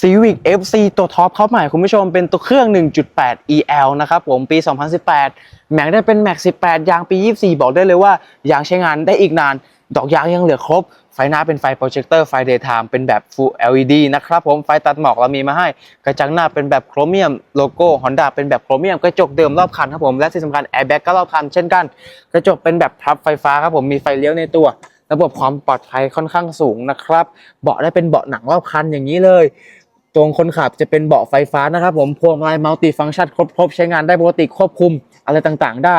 Civic FC ตัวท็อปเข้าใหม่คุณผู้ชมเป็นตัวเครื่อง 1.8 EL นะครับผมปี 2018 แม็กได้เป็นแม็ก18 ยางปี 24 บอกได้เลยว่ายางใช้งานได้อีกนาน ดอกยางยังเหลือครบ ไฟหน้าเป็นไฟโปรเจคเตอร์ไฟ daytime เป็นแบบ Full LED นะครับผมไฟตัดหมอกเรามีมาให้ กระจังหน้าเป็นแบบโครเมียมโลโก้ Honda เป็นแบบโครเมียมกระจกเดิมรอบคันครับผมและที่สำคัญแอร์แบ็กก็รอบคันเช่นกัน กระจกเป็นแบบพับไฟฟ้าครับผมมีไฟเลี้ยวในตัวระบบความปลอดภัยค่อนข้างสูงนะครับ เบาะได้เป็นเบาะหนังรอบคันอย่างนี้เลย ตรงคนขับจะเป็นเบาะไฟฟ้านะครับผมพวงมาลัยมัลติฟังก์ชันครบใช้งานได้ปกติควบคุมอะไรต่างๆ ได้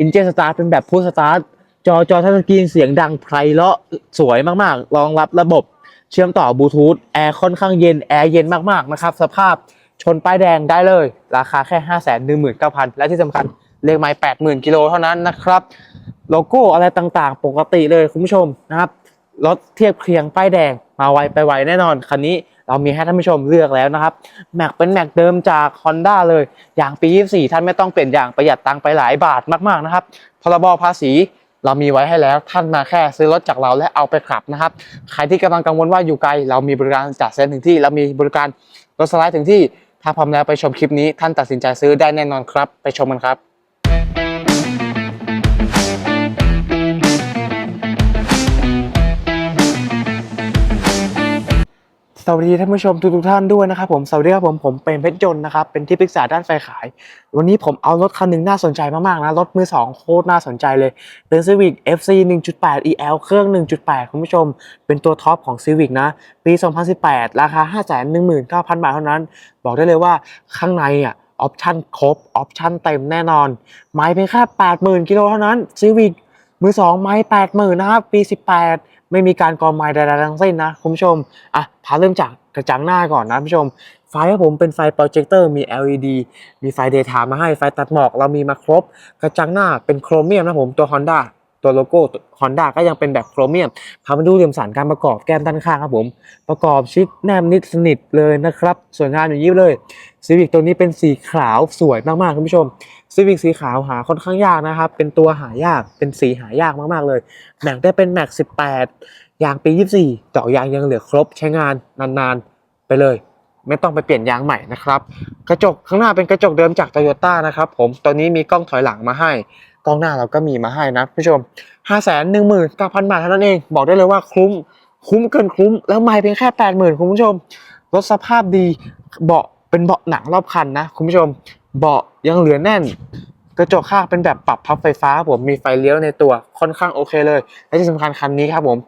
อินเจนสตาร์เป็นแบบพุ s สตาร์จอจอทัชสกรีนเสียงดังไพเราะสวยมากๆ รองรับระบบเชื่อมต่อบลูทูธแอร์ค่อนข้างเย็น แอร์เย็นมากๆนะครับ สภาพชนป้ายแดงได้เลย ราคาแค่ 5 1 9 0 0 0 และที่สำคัญเลขไม้80,000 กิโลเท่านั้นนะครับ โลโก้อะไรต่างๆ ปกติเลยคุณผู้ชมนะครับรถเทียบเคียงป้ายแดงมาไวไปไวแน่นอนคันนี้ เรามีให้ท่านผู้ชมเลือกแล้วนะครับแม็กเป็นแม็กเดิมจาก Honda เลยอย่างปี 24 ท่านไม่ต้องเปลี่ยนอย่างประหยัดตังค์ไปหลายบาทมากๆนะครับพรบภาษีเรามีไว้ให้แล้วท่านมาแค่ซื้อรถจากเราและเอาไปขับนะครับใครที่กำลังกังวลว่าอยู่ไกล เรามีบริการจัดเซ็นถึงที่เรามีบริการรถสไลด์ถึงที่ ถ้าพร้อมแล้วไปชมคลิปนี้ท่านตัดสินใจซื้อได้แน่นอนครับ ไปชมกันครับ สวัสดีท่านผู้ชมทุกทท่านด้วยนะครับผมสวัสดีครับผมผมเป็นเพชรยนต์นะครับเป็นที่ปรึกษาด้านไฟขาย วันนี้ผมเอารถคันหนึ่งน่าสนใจมากๆนะรถมือสองโคตรน่าสนใจเลย เป็น Civic FC 1.8 EL เครื่อง 1.8 คุณผู้ชม เป็นตัวท็อปของ Civic นะ ปี 2018 ราคา 519,000 บาทเท่านั้น บอกได้เลยว่าข้างในอะออปชั่นครบออปชั่นเต็มแน่นอนไม้เพียงแค่80,000กิโลเท่านั้น Civic มือสองไม้80,000นะครับปี 18 ไม่มีการกรองไม้ใดๆทั้งสิ้นนะคุณผู้ชมอะพาเริ่มจากกระจังหน้าก่อนนะคุณผู้ชม ไฟให้ผมเป็นไฟโปรเจคเตอร์มี LED มีไฟเดย์ไทม์มาให้ไฟตัดหมอกเรามีมาครบ กระจังหน้าเป็นโครเมียมนะผมตัว Honda ตัวโลโก้ Honda ก็ยังเป็นแบบโครเมียมพามาดูเหลี่ยมสันการประกอบแก้มด้านข้างครับผม ประกอบชิดแนบนิดสนิทเลยนะครับ สวยงามอย่างนี้เลย Civic ตัวนี้เป็นสีขาวสวยมากๆคุณผู้ชม Civic สีขาวหาค่อนข้างยากนะครับ เป็นตัวหายากเป็นสีหายากมากๆเลยแม็กได้เป็นแม็ก18ยางปี 24ดอกยางยังเหลือครบใช้งานนานๆไปเลย ไม่ต้องไปเปลี่ยนยางใหม่นะครับ กระจกข้างหน้าเป็นกระจกเดิมจาก t o y ยต้านะครับผมตอนนี้มีกล้องถอยหลังมาให้ กล้องหน้าเราก็มีมาให้นะผู้ชม 5 1 9 0 0 0 บาทเท่านั้นเอง บอกได้เลยว่าคุ้ม คุ้มเกินคุ้ม แล้วไม่เพียงแค่ 80,000 คุณผู้ชม รถสภาพดี เบาะเป็นเบาะหนังรอบคันนะ คุณผู้ชม เบาะยังเหลือแน่น กระจกข้างเป็นแบบปรับพับไฟฟ้าครับผม มีไฟเลี้ยวในตัว ค่อนข้างโอเคเลย และที่สำคัญคันนี้ครับผม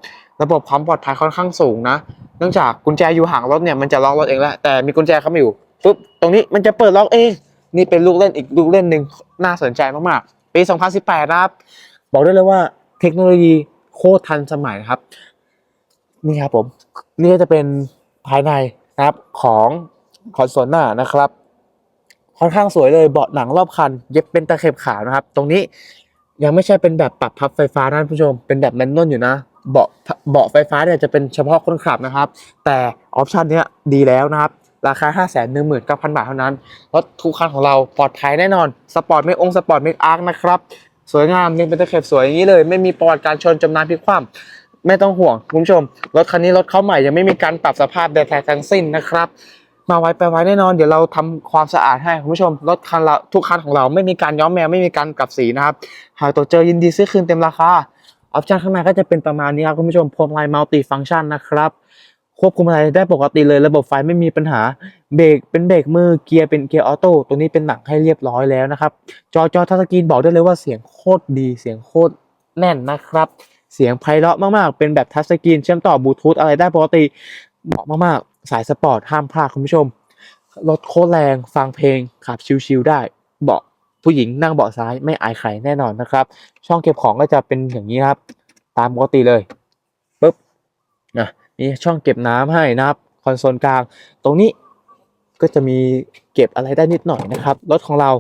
ระบบความปลอดภัยค่อนข้างสูงนะ เนื่องจากกุญแจอยู่ห่างรถเนี่ย มันจะล็อกรถเองแล้ว แต่มีกุญแจเข้ามาอยู่ปุ๊บ ตรงนี้มันจะเปิดล็อกเอง นี่เป็นลูกเล่นอีกลูกเล่นหนึ่งน่าสนใจมากๆ ปี 2018 นะครับ บอกได้เลยว่าเทคโนโลยีโคตรทันสมัยครับ นี่ครับผม นี่ก็จะเป็นภายในนะครับของคอนโซลหน้านะครับค่อนข้างสวยเลยเบาะหนังรอบคัน เย็บเป็นตะเข็บขาวนะครับ ตรงนี้ยังไม่ใช่เป็นแบบปรับพับไฟฟ้านะผู้ชม เป็นแบบแมนนวลอยู่นะ เบาะเบาะไฟฟ้าเนี่ยจะเป็นเฉพาะคนขับนะครับ แต่ออปชันเนี้ยดีแล้วนะครับ ราคา 5 1 9 0 0 0 บาทเท่านั้นรถทุกคันของเราปลอดภัยแน่นอน สปอร์ตไม่องค์สปอร์ตไม่อาร์คนะครับ สวยงามยังเป็นตะเข็บสวยอย่างนี้เลย ไม่มีประวัติการชนจมน้ำพลิกคว่ำไม่ต้องห่วงคุณผู้ชม รถคันนี้รถเข้าใหม่ยังไม่มีการปรับสภาพใดๆทั้งสิ้นนะครับ มาไว้ไปไว้แน่นอน เดี๋ยวเราทำความสะอาดให้คุณผู้ชม รถคันเราทุกคันของเราไม่มีการย้อมแมวไม่มีการกลับสีนะครับ หากตัวเจอยินดีซื้อคืนเต็มราคาออปชั่นข้างในก็จะเป็นประมาณนี้ครับคุณผู้ชมพวงมาลัยมัลติฟังก์ชันนะครับ ควบคุมอะไรได้ปกติเลยระบบไฟไม่มีปัญหาเบรกเป็นเบรกมือเกียร์เป็นเกียร์ออโต้ตัวนี้เป็นหนังให้เรียบร้อยแล้วนะครับ จอจอทัชสกรีนบอกได้เลยว่าเสียงโคตรดี เสียงโคตรแน่นนะครับ เสียงไพเราะมากๆ เป็นแบบทัชสกรีนเชื่อมต่อบลูทูธอะไรได้ปกติเหมาะมากๆ สายสปอร์ตห้ามพลาดคุณผู้ชมรถโคตรแรงฟังเพลงขับชิลๆได้เบาะผู้หญิงนั่งเบาะซ้ายไม่อายใครแน่นอนนะครับ ช่องเก็บของก็จะเป็นอย่างนี้ครับ ตามปกติเลยปุ๊บนะ มีช่องเก็บน้ำให้นะครับคอนโซลกลาง ตรงนี้ก็จะมีเก็บอะไรได้นิดหน่อยนะครับ รถของเรา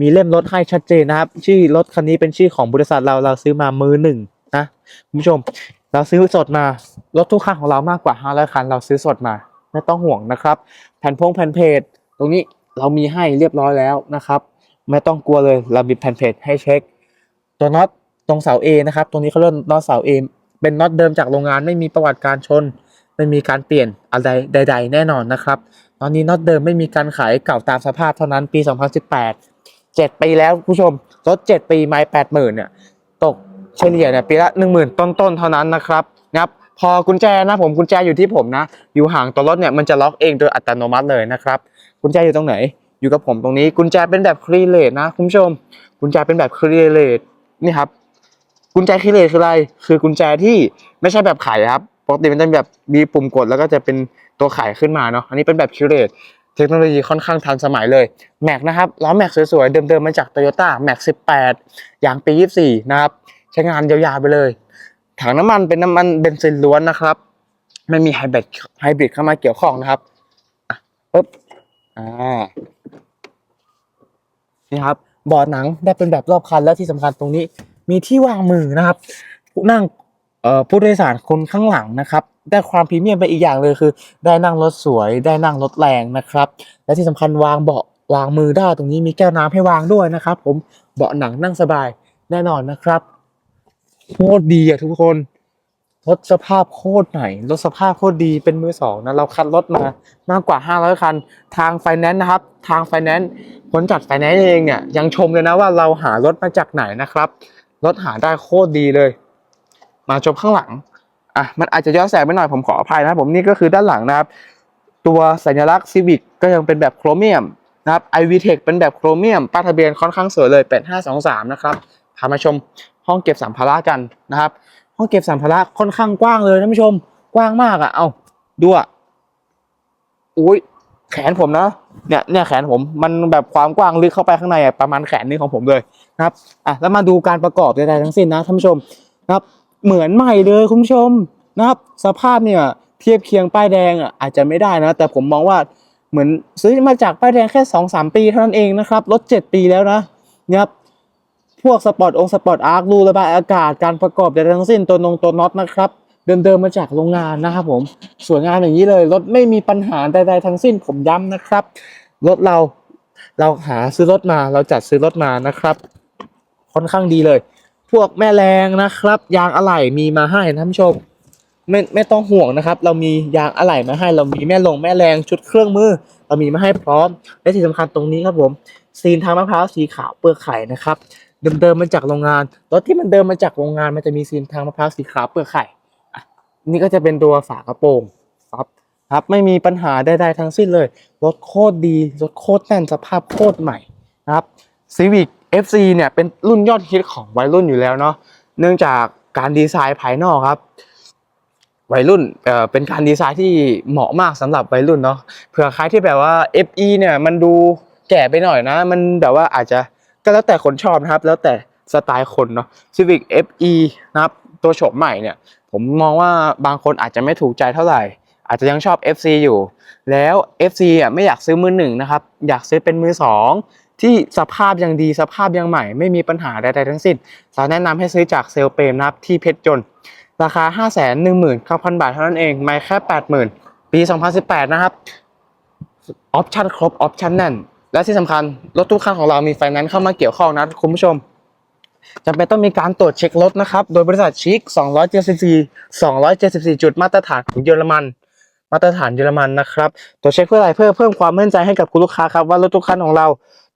มีเล่มรถให้ชัดเจนนะครับ ชื่อรถคันนี้เป็นชื่อของบริษัทเราเราซื้อมามือหนึ่งนะคุณผู้ชม เราซื้อสดมา รถทุกคันของเรามากกว่า500คัน เราซื้อสดมา ไม่ต้องห่วงนะครับ แผ่นพงแผ่นเพจตรงนี้เรามีให้เรียบร้อยแล้วนะครับ ไม่ต้องกลัวเลยเรามีแผ่นเพจให้เช็ค ตัวน็อตตรงเสา A นะครับ ตรงนี้เขาเรียกน็อตเสา A เป็นน็อตเดิมจากโรงงานไม่มีประวัติการชน ไม่มีการเปลี่ยนอะไรใด ๆ แน่นอนนะครับ ตอนนี้น็อตเดิมไม่มีการขายเก่าตามสภาพเท่านั้นปี 2018 7 ปีแล้วคุณผู้ชมรถ 7 ปีไม่80,000เนี่ยตกเฉลี่ยเนี่ยปีละ10,000 ต้นๆเท่านั้นนะครับนะครับพอกุญแจนะผมกุญแจอยู่ที่ผมนะ อยู่ห่างตัวรถเนี่ยมันจะล็อกเองโดยอัตโนมัติเลยนะครับกุญแจอยู่ตรงไหน อยู่กับผมตรงนี้กุญแจเป็นแบบคลีเลตนะคุณผู้ชม กุญแจเป็นแบบคลีเลตนี่ครับกุญแจคลีเลตคืออะไร คือกุญแจที่ไม่ใช่แบบไขครับ ปกติมันจะแบบมีปุ่มกดแล้วก็จะเป็นตัวไขขึ้นมาเนาะอันนี้เป็นแบบคลีเลตเทคโนโลยีค่อนข้างทันสมัยเลยแม็กนะครับล้อแม็กสวยๆ เดิมๆ มาจากโตโยต้าแม็ก18ยางปี 24 นะครับ ใช้งานยาวๆไปเลย ถังน้ำมันเป็นน้ำมันเบนซินล้วนนะครับไม่มีไฮบริดไฮบริดเข้ามาเกี่ยวข้องนะครับปึ๊บอ่านี่ครับเบาะหนังได้เป็นแบบรอบคันและที่สำคัญตรงนี้ มีที่วางมือนะครับนั่ง ผู้โดยสารคนข้างหลังนะครับ ได้ความพรีเมียมไปอีกอย่างเลยคือ ได้นั่งรถสวย ได้นั่งรถแรงนะครับ และที่สำคัญวางเบาะวางมือได้ตรงนี้มีแก้วน้ำให้วางด้วยนะครับ ผมเบาะหนังนั่งสบายแน่นอนนะครับโคตรดีอะทุกคนรถสภาพโคตรไหนรถสภาพโคตรดีเป็นมือสองนะเราคัดรถมามากกว่า 500 คัน ทางไฟแนนซ์นะครับ ทางไฟแนนซ์คนจัดไฟแนนซ์เองเนี่ยยังชมเลยนะว่าเราหารถมาจากไหนนะครับรถหาได้โคตรดีเลย มาชมข้างหลังอะมันอาจจะย้อนแสงไปหน่อยผมขออภัยนะผมนี่ก็คือด้านหลังนะครับ ตัวสัญลักษณ์ Civic ก็ยังเป็นแบบโครเมียมนะครับ iVTEC เป็นแบบโครเมียมป้ายทะเบียนค่อนข้างสวยเลย8523 นะครับพามาชมห้องเก็บสัมภาระกันนะครับ ห้องเก็บสัมภาระค่อนข้างกว้างเลยท่านผู้ชมกว้างมากอะ่ะเอาดูอะอุ้ยแขนผมนะเนี่ยเนี่ยแขนผมมันแบบความกว้างลึกเข้าไปข้างในอะประมาณแขนนึงของผมเลยนะครับอะแล้วมาดูการประกอบใดๆทั้งสิ้นนะท่านผู้ชมนะครับ เหมือนใหม่เลยคุณผู้ชมนะครับสภาพเนี่ยเทียบเคียงป้ายแดงอะอาจจะไม่ได้นะ แต่ผมมองว่าเหมือนซื้อมาจากป้ายแดงแค่สองสามปีเท่านั้นเองนะครับรถเจ็ดปีแล้วนะนะครับพวกสปอร์ตองสปอร์ตอาร์ครูระบายอากาศการประกอบใดๆทั้งสิ้นตัวนงตัวน็อตนะครับเดิมๆมาจากโรงงานนะครับผมสวยงามอย่างนี้เลยรถไม่มีปัญหาใดๆทั้งสิ้นผมย้ำนะครับรถเราเราหาซื้อรถมาเราจัดซื้อรถมานะครับ ค่อนข้างดีเลย พวกแม่แรงนะครับ ยางอะไหล่มีมาให้นะท่านผู้ชมไม่ไม่ต้องห่วงนะครับ เรามียางอะไหล่มาให้ เรามีแม่ลงแม่แรงชุดเครื่องมือ เรามีมาให้พร้อม และที่สำคัญตรงนี้ครับผมซีนทางมะพร้าวสีขาวเปลือกไข่นะครับเดิมๆมาจากโรงงานรถที่มันเดิมมาจากโรงงานมันจะมีซีนทางมะพร้าวสีขาวเปลือกไข่นี่ก็จะเป็นตัวฝากระโปรงครับครับไม่มีปัญหาใดๆทั้งสิ้นเลยรถโคตรดีรถโคตรแน่นสภาพโคตรใหม่นะครับ Civic FC เนี่ยเป็นรุ่นยอดฮิตของวัยรุ่นอยู่แล้วเนาะเนื่องจากการดีไซน์ภายนอกครับ วัยรุ่นเอ่อเป็นการดีไซน์ที่เหมาะมากสำหรับวัยรุ่นเนาะเผื่อใครที่แบบว่า FE เนี่ยมันดูแก่ไปหน่อยนะ มันแบบว่าอาจจะก็แล้วแต่คนชอบนะครับ แล้วแต่สไตล์คนเนาะ Civic FE นะครับตัวโฉมใหม่เนี่ยผมมองว่าบางคนอาจจะไม่ถูกใจเท่าไหร่ อาจจะยังชอบ FC อยู่ แล้ว FC อะไม่อยากซื้อมือหนึ่งนะครับอยากซื้อเป็นมือสอง ที่สภาพยังดีสภาพยังใหม่ ไม่มีปัญหาใดๆทั้งสิ้นสาวแนะนำให้ซื้อจากเซลเปรมนะครับที่เพชรจน ราคา 5 1 9 0 0 0 บาทเท่านั้นเองไม่แค่ 80,000 ปี 2018 นะครับออปชั่นครบออปชั่นแน่น และที่สำคัญ รถทุกคันของเรามีไฟแนนซ์เข้ามาเกี่ยวข้องนะคุณผู้ชมจำเป็นต้องมีการตรวจเช็ครถนะครับ โดยบริษัทชิค274 274 จุดมาตรฐานของเยอรมัน มาตรฐานเยอรมันนะครับ ตรวจเช็คเพื่ออะไรเพื่อเพิ่มความมั่นใจให้กับคุณลูกค้าครับว่ารถทุกคันของเรา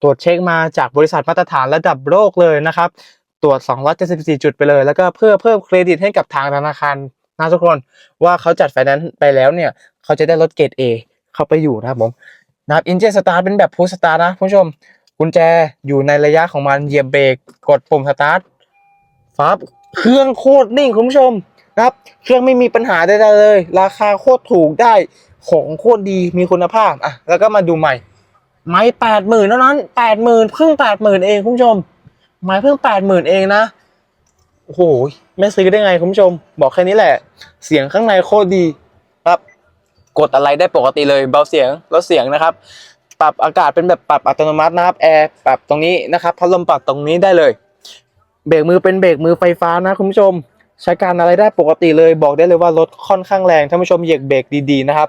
ตรวจเช็คมาจากบริษัทมาตรฐานระดับโลกเลยนะครับ ตรวจ 274 จุดไปเลย แล้วก็เพื่อเพิ่มเครดิตให้กับทางธนาคารนะทุกคนว่าเขาจัดไฟแนนซ์ไปแล้วเนี่ย เขาจะได้รถเกรด A เข้าไปอยู่นะครับผมนะครับอินเจสตาร์เป็นแบบพุสตาร์นะคุณผู้ชมกุญแจอยู่ในระยะของมันเหยียบเบรกกดปุ่มสตาร์ทฟับเครื่องโคตรนิ่งคุณผู้ชมนะครับ เครื่องไม่มีปัญหาใดๆเลย ราคาโคตรถูกได้ของโคตรดีมีคุณภาพอะแล้วก็มาดูใหม่ ไม้แปดหมื่นเท่านั้นแปดหมื่นเพิ่งแปดหมื่นเองคุณผู้ชม ไม้เพิ่งแปดหมื่นเองนะโอ้โหไม่ซื้อได้ไงคุณผู้ชม บอกแค่นี้แหละ เสียงข้างในโคตรดีครับ กดอะไรได้ปกติเลยเบาเสียงลดเสียงนะครับ ปรับอากาศเป็นแบบปรับอัตโนมัตินะครับแอร์ปรับตรงนี้นะครับพัดลมปรับตรงนี้ได้เลย เบรกมือเป็นเบรกมือไฟฟ้านะคุณผู้ชม ใช้การอะไรได้ปกติเลย บอกได้เลยว่ารถค่อนข้างแรงท่านผู้ชมเหยียบเบรกดีๆนะครับ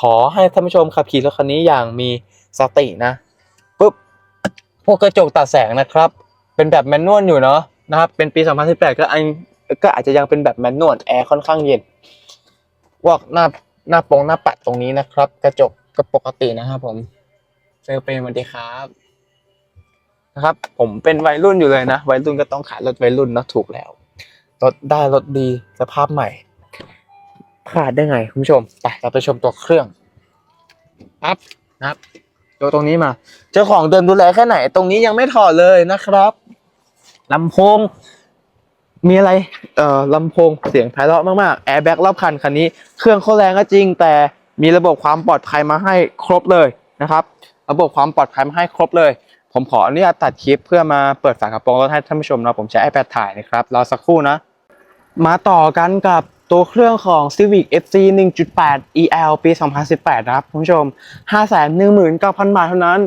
ขอให้ท่านผู้ชมขับขี่รถคันนี้อย่างมี สตินะปุ๊บพวกกระจกตัดแสงนะครับ เป็นแบบแมนนวลอยู่เนาะนะครับ เป็นปี 2018 ก็อันก็อาจจะยังเป็นแบบแมนนวลแอร์ค่อนข้างเย็นพวกหน้าหน้าปงหน้าปัดตรงนี้นะครับ กระจกก็ปกตินะครับผมเซลเป็นสวัสดีครับนะครับ ผมเป็นวัยรุ่นอยู่เลยนะ วัยรุ่นก็ต้องขายรถวัยรุ่นนะถูกแล้วรถได้รถดีสภาพใหม่พลาดได้ไงคุณผู้ชมไปเราไปชมตัวเครื่องปั๊บนะครับ ตัวตรงนี้มา เจ้าของเดินดูแลแค่ไหน ตรงนี้ยังไม่ถอดเลยนะครับลำโพง มีอะไร เอ่อลำโพงเสียงไพเราะมากๆแอร์แบ็กรอบคันคันนี้ เครื่องเขาแรงก็จริง แต่มีระบบความปลอดภัยมาให้ครบเลยนะครับ ระบบความปลอดภัยมาให้ครบเลย ผมขออนุญาตตัดคลิปเพื่อมาเปิดฝากระโปรงรถให้ท่านผู้ชมนะผมใช้ iPad ถ่ายนะครับรอสักครู่นะ มาต่อกันกับ ตัวเครื่องของ Civic FC 1.8 EL ปี 2018 นะครับคุณผู้ชม 519,000 บาทเท่านั้น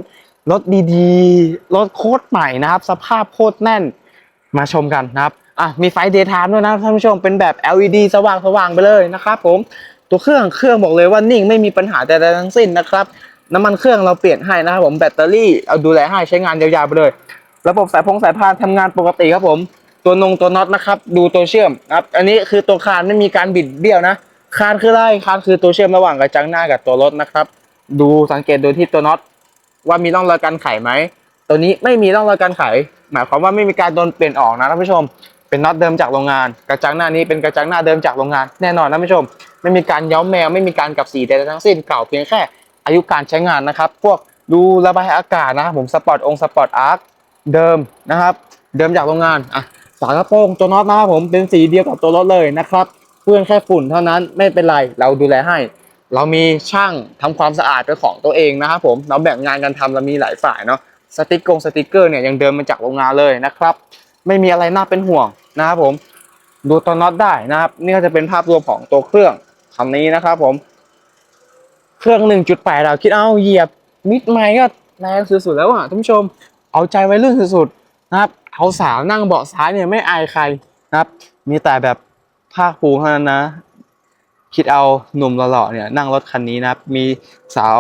รถดีๆ รถโคตรใหม่นะครับ สภาพโคตรแน่น มาชมกันนะครับ อะ มีไฟเดย์ไทม์ด้วยนะท่านผู้ชม เป็นแบบ LED สว่างสว่างๆ ไปเลยนะครับผม ตัวเครื่องเครื่องบอกเลยว่านิ่งไม่มีปัญหาใดๆทั้งสิ้นนะครับ น้ำมันเครื่องเราเปลี่ยนให้นะครับผม แบตเตอรี่เอาดูแลให้ใช้งานยาวๆไปเลย ระบบสายพงสายพานทำงานปกติครับผม ตัวนงตัวน็อตนะครับ ดูตัวเชื่อมนะครับ อันนี้คือตัวคานไม่มีการบิดเบี้ยวนะ คานคืออะไรคานคือตัวเชื่อมระหว่างกระจังหน้ากับตัวรถนะครับ ดูสังเกตดูที่ตัวน็อตว่ามีร่องรอยการไขไหม ตัวนี้ไม่มีร่องรอยการไข หมายความว่าไม่มีการโดนเปลี่ยนออกนะท่านผู้ชม เป็นน็อตเดิมจากโรงงาน กระจังหน้านี้เป็นกระจังหน้าเดิมจากโรงงานแน่นอนนะท่านผู้ชม ไม่มีการย้อมแมวไม่มีการกับสีใดทั้งสิ้นเก่าเพียงแค่ อายุการใช้งานนะครับ พวกดูระบายอากาศนะครับผมสปอร์ตองสปอร์ตอาร์คเดิมนะครับ เดิมจากโรงงานอะ ฝากระโปรงตัวน็อตนะครับผมเป็นสีเดียวกับตัวรถเลยนะครับ เพื่อนแค่ฝุ่นเท่านั้นไม่เป็นไรเราดูแลให้ เรามีช่างทำความสะอาดเป็นของตัวเองนะครับผมเราแบ่งงานกันทำเรามีหลายฝ่ายเนาะสติกกงสติกเกอร์เนี่ยยังเดินมาจากโรงงานเลยนะครับ ไม่มีอะไรน่าเป็นห่วงนะครับผมดูตัวน็อตได้นะครับ นี่ก็จะเป็นภาพรวมของตัวเครื่องคันนี้นะครับผม เครื่อง 1.8 เราคิดเอาเหยียบมิดไมค์ก็แรงสุดๆแล้วอะท่านผู้ชม เอาใจไว้ลื่นสุดๆนะครับ สาวนั่งเบาะซ้ายเนี่ยไม่อายใครนะครับ มีแต่แบบภาคภูมิเท่านั้นนะ คิดเอาหนุ่มหล่อๆเนี่ยนั่งรถคันนี้นะครับ มีสาว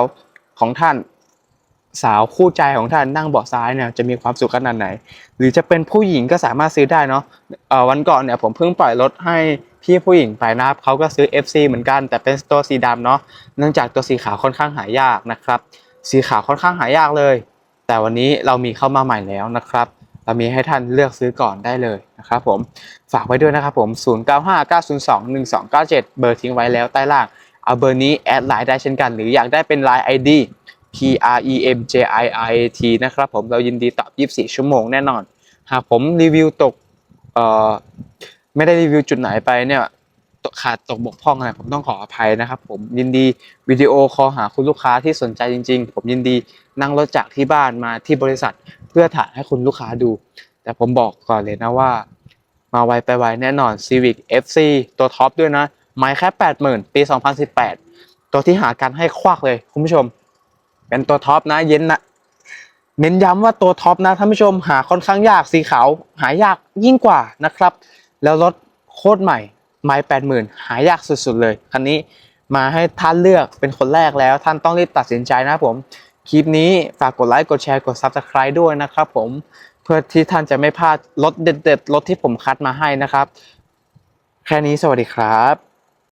ของท่านสาวคู่ใจของท่านนั่งเบาะซ้ายเนี่ยจะมีความสุขขนาดไหน หรือจะเป็นผู้หญิงก็สามารถซื้อได้เนาะวันก่อนเนี่ยผมเพิ่งปล่อยรถให้พี่ผู้หญิงไปนะครับเขาก็ซื้อ FC เหมือนกันแต่เป็นตัวสีดำเนาะเนื่องจากตัวสีขาวค่อนข้างหายากนะครับ สีขาวค่อนข้างหายากเลย แต่วันนี้เรามีเข้ามาใหม่แล้วนะครับ เรามีให้ท่านเลือกซื้อก่อนได้เลยนะครับผมฝากไว้ด้วยนะครับผม 0959021297 เบอร์ทิ้งไว้แล้วใต้ล่าง เอาเบอร์นี้แอดไลน์ได้เช่นกัน หรืออยากได้เป็น Line ID P R E M J I I T นะครับผมเรายินดีตอบ 24 ชั่วโมงแน่นอน หากผมรีวิวตกเอ่อไม่ได้รีวิวจุดไหนไปเนี่ย ขาดตกบกพร่องอะไรผมต้องขออภัยนะครับ ผมยินดีวิดีโอคอลหาคุณลูกค้าที่สนใจจริง ๆ ผมยินดีนั่งรถจากที่บ้านมาที่บริษัทเพื่อถ่ายให้คุณลูกค้าดู แต่ผมบอกก่อนเลยนะว่า มาไวไปไวแน่นอน Civic FC ตัวท็อปด้วยนะไม่แค่ 80,000 ปี 2018 ตัวที่หากันให้ควักเลยคุณผู้ชม เป็นตัวท็อปนะเย็นนะเน้นย้ำว่าตัวท็อปนะท่านผู้ชมหาค่อนข้างยากสีขาวหายากยิ่งกว่านะครับ แล้วรถโคตรใหม่ ไม่แปดหมื่นหายากสุดๆเลย คันนี้มาให้ท่านเลือกเป็นคนแรกแล้ว ท่านต้องรีบตัดสินใจนะครับผม คลิปนี้ฝากกดไลค์กดแชร์กด Subscribe ด้วยนะครับผมเพื่อที่ท่านจะไม่พลาดรถเด็ดๆรถที่ผมคัดมาให้นะครับ แค่นี้สวัสดีครับ